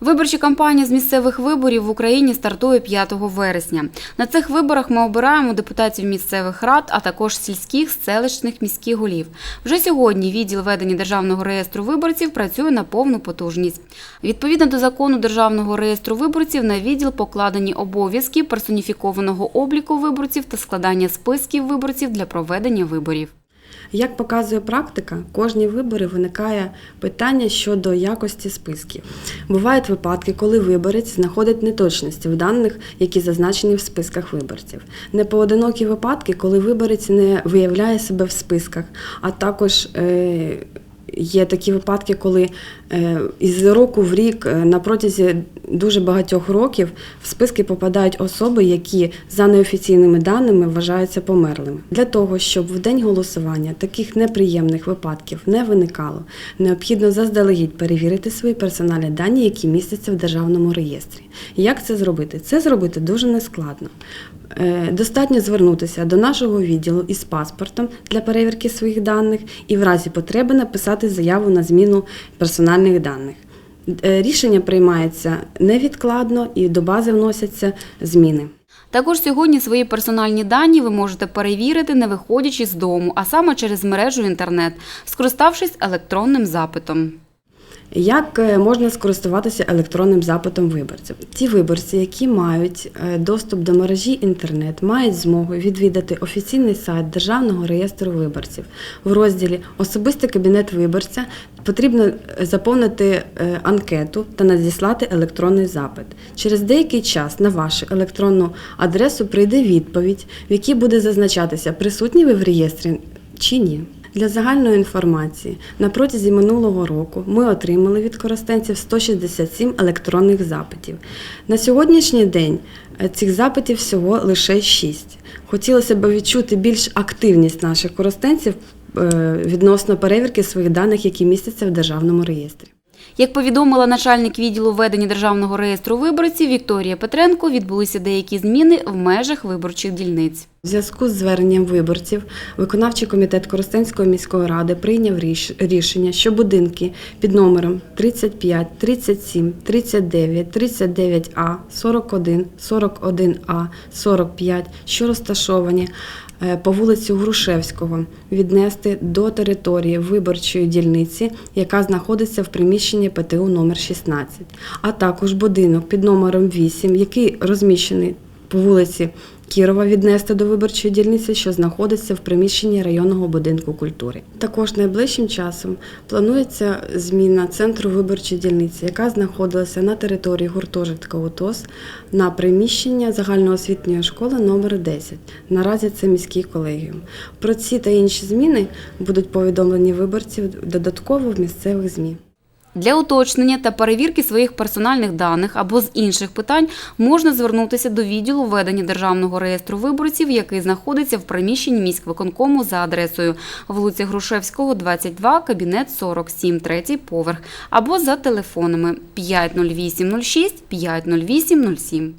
Виборча кампанія з місцевих виборів в Україні стартує 5 вересня. На цих виборах ми обираємо депутатів місцевих рад, а також сільських, селищних, міських голів. Вже сьогодні відділ ведення державного реєстру виборців працює на повну потужність. Відповідно до закону державного реєстру виборців на відділ покладені обов'язки персоніфікованого обліку виборців та складання списків виборців для проведення виборів. Як показує практика, кожні вибори виникає питання щодо якості списків. Бувають випадки, коли виборець знаходить неточності в даних, які зазначені в списках виборців. Непоодинокі випадки, коли виборець не виявляє себе в списках, а також е, Є такі випадки, коли е, із року в рік е, на протязі дуже багатьох років в списки попадають особи, які за неофіційними даними вважаються померлими. Для того, щоб в день голосування таких неприємних випадків не виникало, необхідно заздалегідь перевірити свої персональні дані, які містяться в державному реєстрі. Як це зробити? Це зробити дуже нескладно. Е, Достатньо звернутися до нашого відділу із паспортом для перевірки своїх даних і в разі потреби написати заяву на зміну персональних даних. Е, Рішення приймається невідкладно і до бази вносяться зміни. Також сьогодні свої персональні дані ви можете перевірити, не виходячи з дому, а саме через мережу інтернет, скориставшись електронним запитом. Як е, можна скористуватися електронним запитом виборців? Ті виборці, які мають е, доступ до мережі інтернет, мають змогу відвідати офіційний сайт Державного реєстру виборців. В розділі Особистий кабінет виборця потрібно е, заповнити анкету та надіслати електронний запит. Через деякий час на вашу електронну адресу прийде відповідь, в якій буде зазначатися, присутні ви в реєстрі чи ні. Для загальної інформації на протязі минулого року ми отримали від користенців 167 електронних запитів. На сьогоднішній день е, цих запитів всього лише 6. Хотілося б відчути більш активність наших користенців е, відносно перевірки своїх даних, які містяться в державному реєстрі. Як повідомила начальник відділу ведення державного реєстру виборців Вікторія Петренко, відбулися деякі зміни в межах виборчих дільниць. У зв'язку з зверненням виборців виконавчий комітет Коростенської міської ради прийняв рішення, що будинки під номером 35, 37, 39, 39А, 41, 41А, 45, що розташовані е, по вулиці Грушевського, віднести до території виборчої дільниці, яка знаходиться в приміщенні ПТУ номер 16, а також будинок під номером 8, який розміщений по вулиці Кірова віднести до виборчої дільниці, що знаходиться в приміщенні районного будинку культури. Також найближчим часом планується зміна центру виборчої дільниці, яка знаходилася на території гуртожитка УТОС на приміщення загальноосвітньої школи номер 10. Наразі це міський колегіум. Про ці та інші зміни будуть повідомлені виборців додатково в місцевих ЗМІ. Для уточнення та перевірки своїх персональних даних або з інших питань можна звернутися до відділу ведення державного реєстру виборців, який знаходиться в приміщенні міськвиконкому за адресою вулиця Грушевського, 22, кабінет 47, третій поверх, або за телефонами 50806 50807.